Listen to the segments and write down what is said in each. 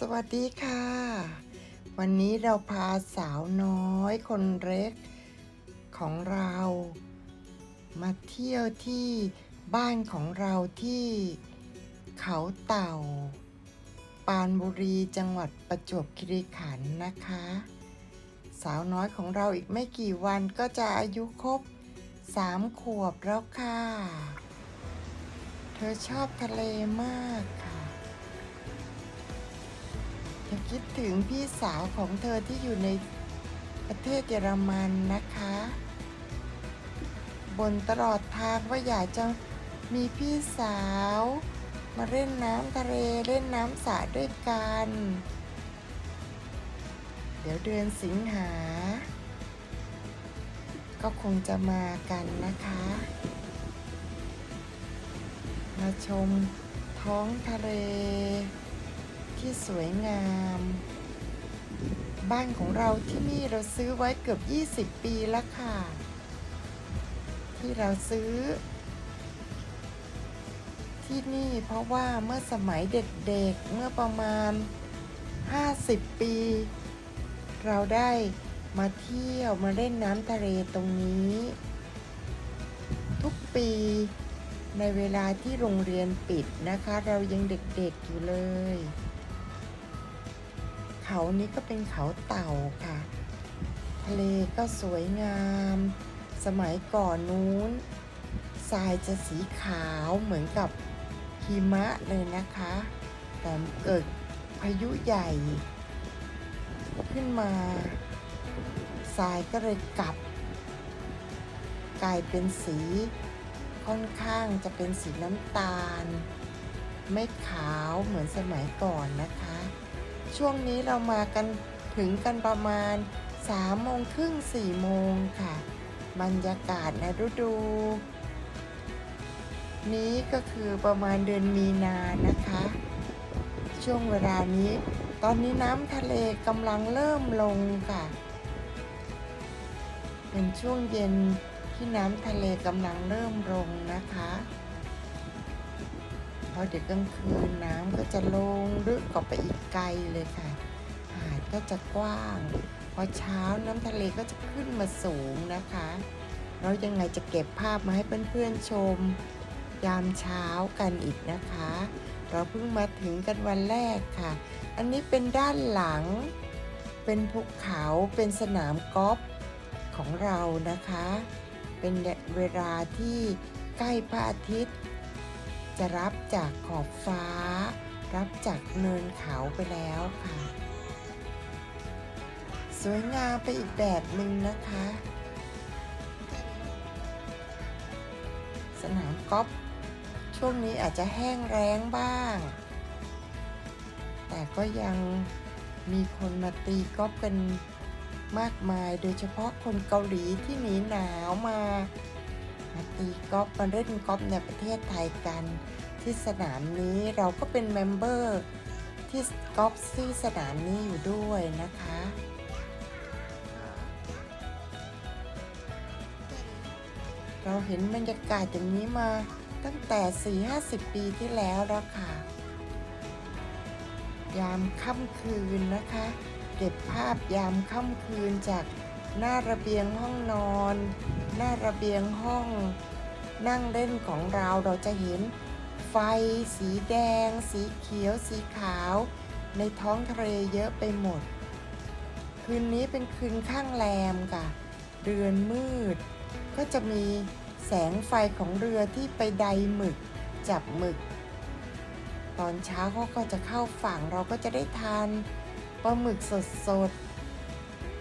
สวัสดีค่ะ วันนี้เราพาสาวน้อยคนเล็กของเรา มาเที่ยวที่บ้านของเราที่เขาเต่า ปานบุรีจังหวัดประจวบคีรีขันธ์นะคะ สาวน้อยของเราอีกไม่กี่วันก็จะอายุครบสามขวบแล้วค่ะ เธอชอบทะเลมากค่ะ คิดถึงพี่สาวของเธอที่อยู่ในประเทศเยอรมันนะคะ บนตลอดทางว่าอยากจะมีพี่สาว มาเล่นน้ำทะเลเล่นน้ำสระด้วยกัน เดี๋ยวเดือนสิงหา ก็คงจะมากันนะคะ มาชมท้องทะเล ที่สวยงาม บ้านของเราที่นี่เราซื้อไว้เกือบ 20 ปีแล้วค่ะ ที่เราซื้อ ที่นี่เพราะว่าเมื่อสมัยเด็กๆเมื่อประมาณ 50 ปี เราได้มาเที่ยวมาเล่นน้ำทะเลตรงนี้ ทุกปีในเวลาที่โรงเรียนปิดนะคะ เรายังเด็กๆอยู่เลย เขานี้ก็เป็นเขาเต่าค่ะ ทะเลก็สวยงาม สมัยก่อนนู้นทรายจะสีขาวเหมือนกับหิมะเลยนะคะ แต่เกิดพายุใหญ่ ขึ้นมาทรายก็เลยกลับ กลายเป็นสีค่อนข้างจะเป็นสีน้ำตาล ไม่ขาวเหมือนสมัยก่อนนะคะ ช่วงนี้เรามากันถึงกันประมาณ3โมงครึ่ง4โมงค่ะ บรรยากาศในฤดู นี้ก็คือประมาณเดือนมีนานะคะ ช่วงเวลานี้ ตอนนี้น้ำทะเลกำลังเริ่มลงค่ะ เป็นช่วงเย็นที่น้ำทะเลกำลังเริ่มลงนะคะ พอเดี๋ยวกลางคืนน้ำก็จะลงลึกกว่าไปอีกไกลเลยค่ะ หาดก็จะกว้าง พอเช้าน้ำทะเลก็จะขึ้นมาสูงนะคะแล้วยังไงจะเก็บภาพมาให้เพื่อนๆชม ยามเช้ากันอีกนะคะ เราเพิ่งมาถึงกันวันแรกค่ะ อันนี้เป็นด้านหลัง เป็นภูเขาเป็นสนามกอล์ฟของเรานะคะ เป็นเวลาที่ใกล้พระอาทิตย์ จะรับจากขอบฟ้า รับจากเนินเขาไปแล้วค่ะ สวยงามไปอีกแบบหนึ่งนะคะ สนามกอล์ฟช่วงนี้อาจจะแห้งแล้งบ้าง แต่ก็ยังมีคนมาตีกอล์ฟกันมากมาย โดยเฉพาะคนเกาหลีที่หนีหนาวมามา ตีกอล์ฟมาเล่นกอล์ฟในประเทศไทยกัน ที่สนามนี้เราก็เป็นเมมเบอร์ที่กอล์ฟที่สนามนี้อยู่ด้วยนะคะเราเห็นบรรยากาศอย่างนี้มาตั้งแต่ 4-50 ปีที่แล้วแล้วค่ะ ยามค่ำคืนนะคะ เก็บภาพยามค่ำคืนจาก หน้าระเบียงห้องนอน หน้าระเบียงห้อง นั่งเล่นของเราเราจะเห็น ไฟ สีแดง สีเขียว สีขาว ในท้องทะเลเยอะไปหมด คืนนี้เป็นคืนข้างแรมค่ะ เรือนมืด ก็จะมีแสงไฟของเรือที่ไปใดหมึก จับหมึก ตอนเช้าเขาก็จะเข้าฝั่งเราก็จะได้ทานปลาหมึกสดๆ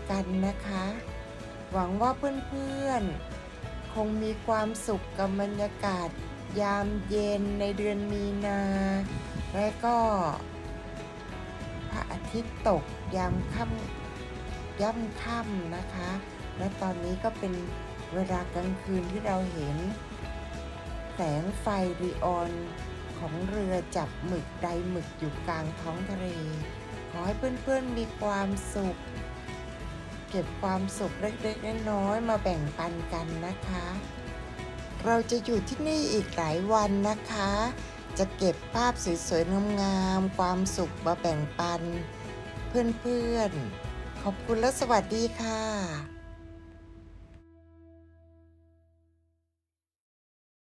กันนะคะ หวังว่าเพื่อนๆ คงมีความสุขกับบรรยากาศ ยามเย็นในเดือนมีนา และก็พระอาทิตย์ตกยามค่ำย่ำค่ำนะคะ และตอนนี้ก็เป็นเวลากลางคืนที่เราเห็น แสงไฟรีออนของเรือจับหมึกใดหมึกอยู่กลางท้องทะเล ขอให้เพื่อนๆมีความสุข เก็บความสุขเล็กๆน้อยๆมาแบ่งปันกันนะคะ เราจะอยู่ที่นี่อีกหลายวันนะคะ จะเก็บภาพสวยๆงามๆความสุขมาแบ่งปัน เพื่อนๆ ขอบคุณและสวัสดีค่ะ